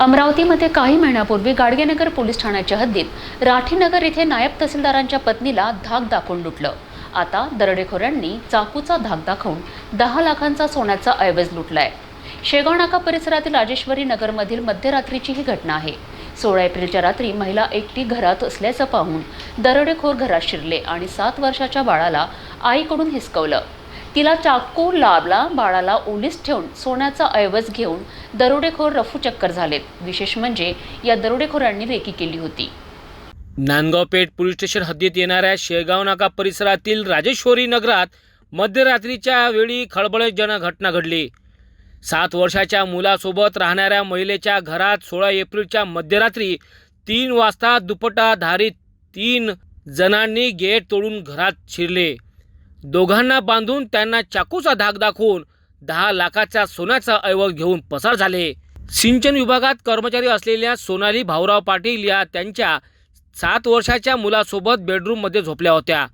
अमरावतीमध्ये काही महिन्यापूर्वी गाडगेनगर पोलीस ठाण्याच्या हद्दीत राठीनगर येथे नायब तहसीलदारांच्या पत्नीला धाक दाखवून लुटलं. आता दरोडेखोरांनी चाकूचा धाक दाखवून दहा लाखांचा सोन्याचा ऐवज लुटलाय. शेगाव नाका परिसरातील राजेश्वरी नगरमधील मध्यरात्रीची ही घटना आहे. सोळा एप्रिलच्या रात्री महिला एकटी घरात असल्याचं पाहून दरोडेखोर घरात शिरले आणि सात वर्षाच्या बाळाला आईकडून हिसकवलं. तिला चाकू लाभला बाळाला ओलीस ठेवून सोन्याचा ऐवज घेऊन दरोडेखोर रफू चक्कर झालेत. विशेष म्हणजे या दरोडेखोरांनी रेकी केली होती. नांदगाव पेठ पोलीस स्टेशन हद्दीत येणाऱ्या शेगाव नाका परिसरातील राजेश्वरी नगरात मध्यरात्रीच्या वेळी खळबळजनक घटना घडली. सात वर्षाच्या मुलासोबत राहणाऱ्या महिलेच्या घरात सोळा एप्रिलच्या मध्यरात्री तीन वाजता दुपटाधारी तीन जणांनी गेट तोडून घरात शिरले. दोघांना बांधून त्यांना चाकूचा धाक दाखवून दहा लाखाचा सोन्याचा ऐवज घेऊन पसार झाले. सिंचन विभागात कर्मचारी असलेल्या सोनाली भाऊराव पाटील या त्यांच्या सात वर्षाच्या मुलासोबत बेडरूममध्ये झोपल्या होत्या.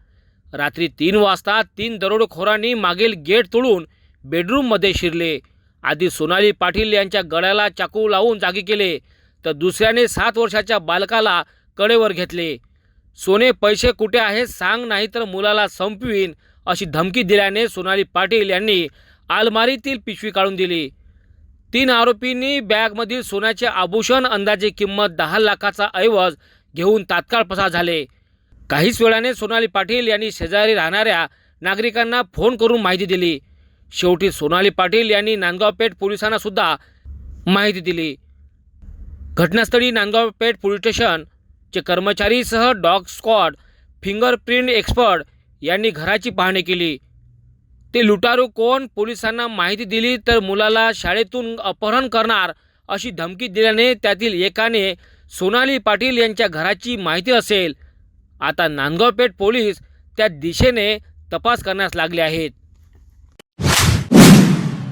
रात्री तीन वाजता तीन दरोडेखोरांनी मागील गेट तोडून बेडरूममध्ये शिरले. आधी सोनाली पाटील यांच्या गळ्याला चाकू लावून जागी केले तर दुसऱ्याने सात वर्षाच्या बालकाला कडेवर घेतले. सोने पैसे कुठे आहेत सांग नाही तर मुलाला संपवीन अशी धमकी दिल्याने सोनाली पाटील यांनी आलमारीतील पिशवी काढून दिली. तीन आरोपींनी बॅगमधील सोन्याचे आभूषण अंदाजे किंमत दहा लाखाचा ऐवज घेऊन तात्काळ पसार झाले. काहीच वेळाने सोनाली पाटील यांनी शेजारी राहणाऱ्या नागरिकांना फोन करून माहिती दिली. शेवटी सोनाली पाटील यांनी नांदगावपेठ पोलिसांना सुद्धा माहिती दिली. घटनास्थळी नांदगावपेठ पोलीस स्टेशनचे कर्मचारीसह डॉग स्क्वॉड फिंगरप्रिंट एक्सपर्ट यांनी घराची पाहणी केली. ते लुटारू कोण? पोलिसांना माहिती दिली तर मुलाला शाळेतून अपहरण करणार अशी धमकी दिल्याने त्यातील एकाने सोनाली पाटील यांच्या घराची माहिती असेल. आता नांदगाव पेठ पोलीस त्या दिशेने तपास करण्यास लागले आहेत.